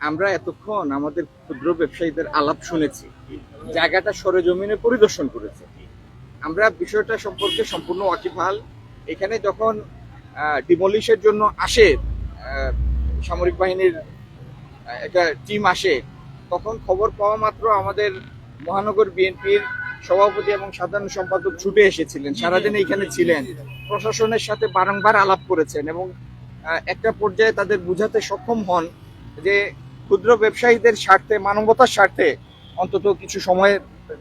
আমরা এতক্ষণ আমাদের ক্ষুদ্র ব্যবসায়ীদের আলাপ শুনেছি, জায়গাটা সরেজমিনে পরিদর্শন করেছে। আমরা বিষয়টা সম্পর্কে সম্পূর্ণ ওয়াকিবহাল এখানে যখন ডিমলিশের জন্য আসে সামরিক বাহিনীর একটা টিম আসে, তখন খবর পাওয়া মাত্র আমাদের মহানগর বিএনপির সভাপতি এবং সাধারণ সম্পাদক ছুটে এসেছিলেন, সারাদিন এখানে ছিলেন। প্রশাসনের সাথে বারংবার আলাপ করেছেন এবং একটা পর্যায়ে তাদের বুঝাতে সক্ষম হন যে ক্ষুদ্র ব্যবসায়ীদের স্বার্থে মানবতার স্বার্থে অন্তত কিছু সময়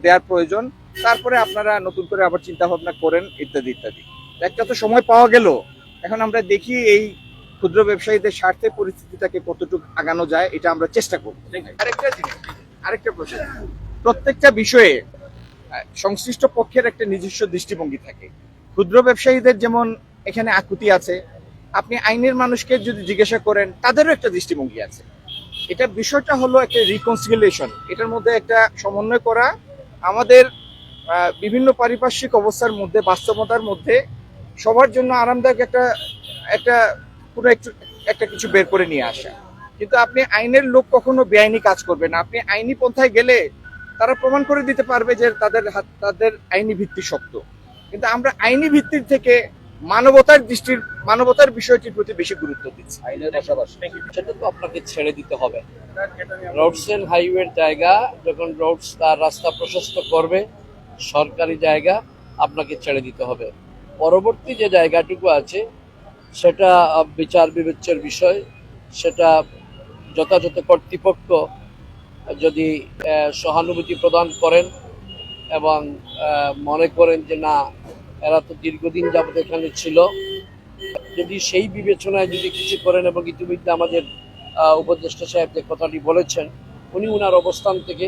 দেওয়ার প্রয়োজন। তারপরে আপনারা নতুন করে আবার চিন্তা ভাবনা করেন ইত্যাদি ইত্যাদি। একটা তো সময় পাওয়া গেল। এখন আমরা দেখি এই ক্ষুদ্র ব্যবসায়ীদের স্বার্থে পরিস্থিতিটাকে কতটুকু আগানো যায় এটা আমরা চেষ্টা করব। আরেকটা আরেকটা প্রশ্ন। প্রত্যেকটা বিষয়ে সংশ্লিষ্ট পক্ষের একটা নিজস্ব দৃষ্টিভঙ্গি থাকে। ক্ষুদ্র ব্যবসায়ীদের যেমন এখানে আকুতি আছে আপনি আইনের মানুষকে যদি জিজ্ঞাসা করেন তাদেরও একটা দৃষ্টিভঙ্গি আছে। এটা বিষয়টা হলো একটা রিকনসিলিয়েশন এটার মধ্যে একটা সমন্বয় করা, আমাদের বিভিন্ন পারিপার্শ্বিক অবস্থার মধ্যে, বাস্তবতার মধ্যে সবার জন্য আরামদায়ক একটা একটা কোনো একটু, একটা কিছু বের করে নিয়ে আসা। কিন্তু আপনি আইনের লোক কখনো বেআইনি কাজ করবে না। আপনি আইনি পন্থায় গেলে তারা প্রমাণ করে দিতে পারবে যে তাদের তাদের আইনি ভিত্তি শক্ত। কিন্তু আমরা আইনি ভিত্তির থেকে মানবতার দৃষ্টির মানবতার বিষয়টির প্রতি বেশি গুরুত্ব দিচ্ছে। আইনের পাশাপাশি। সেটা তো আপনাকে ছেড়ে দিতে হবে। রোডস এন্ড হাইওয়ের জায়গা যখন রোডস তার রাস্তা প্রশস্ত করবে সরকারি জায়গা আপনাকে ছেড়ে দিতে হবে। পরবর্তী যে জায়গাটুকু আছে সেটা বিচার বিবেচ্যের বিষয় সেটা যথাযথ কর্তৃপক্ষ যদি আহ, সহানুভূতি প্রদান করেন এবং আহ, মনে করেন যে না এরা তো দীর্ঘদিন যাবত এখানে ছিল। যদি সেই বিবেচনায় যদি কিছু করেন এবং ইতিমধ্যে আমাদের উপদেষ্টা সাহেব যে কথাটি বলেছেন, উনি উনার অবস্থান থেকে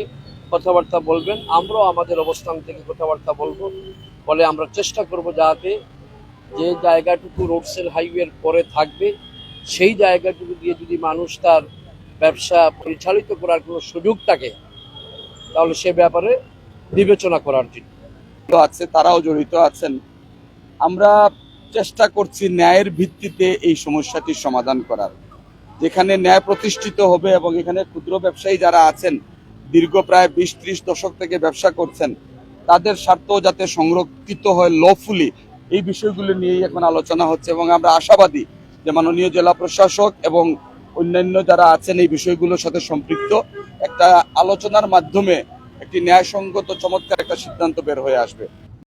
কথাবার্তা বলবেন, আমরাও আমাদের অবস্থান থেকে কথাবার্তা বলব। বলে আমরা চেষ্টা করব যাতে যে জায়গাটুকু রোডসেল হাইওয়ের পরে থাকবে, সেই জায়গাটুকু দিয়ে যদি মানুষ তার ব্যবসা পরিচালিত করার কোনো সুযোগ থাকে, তাহলে সে ব্যাপারে বিবেচনা করার জন্য। আছে, তারাও জড়িত আছেন। আমরা চেষ্টা করছি ন্যায়ের ভিত্তিতে এই সমস্যাটির সমাধান করার। যেখানে ন্যায় প্রতিষ্ঠিত হবে এবং এখানে ক্ষুদ্র ব্যবসায়ী যারা আছেন, দীর্ঘ প্রায় বিশ ত্রিশ দশক থেকে ব্যবসা করছেন, তাদের স্বার্থ যাতে সংরক্ষিত হয় লফুলি এই বিষয়গুলো নিয়েই এখন আলোচনা হচ্ছে এবং আমরা আশাবাদী যে মাননীয় জেলা প্রশাসক এবং অন্যান্য যারা আছেন, এই বিষয়গুলোর সাথে সম্পৃক্ত। একটা আলোচনার মাধ্যমে একটি ন্যায়সঙ্গত চমৎকার একটা সিদ্ধান্ত বের হয়ে আসবে।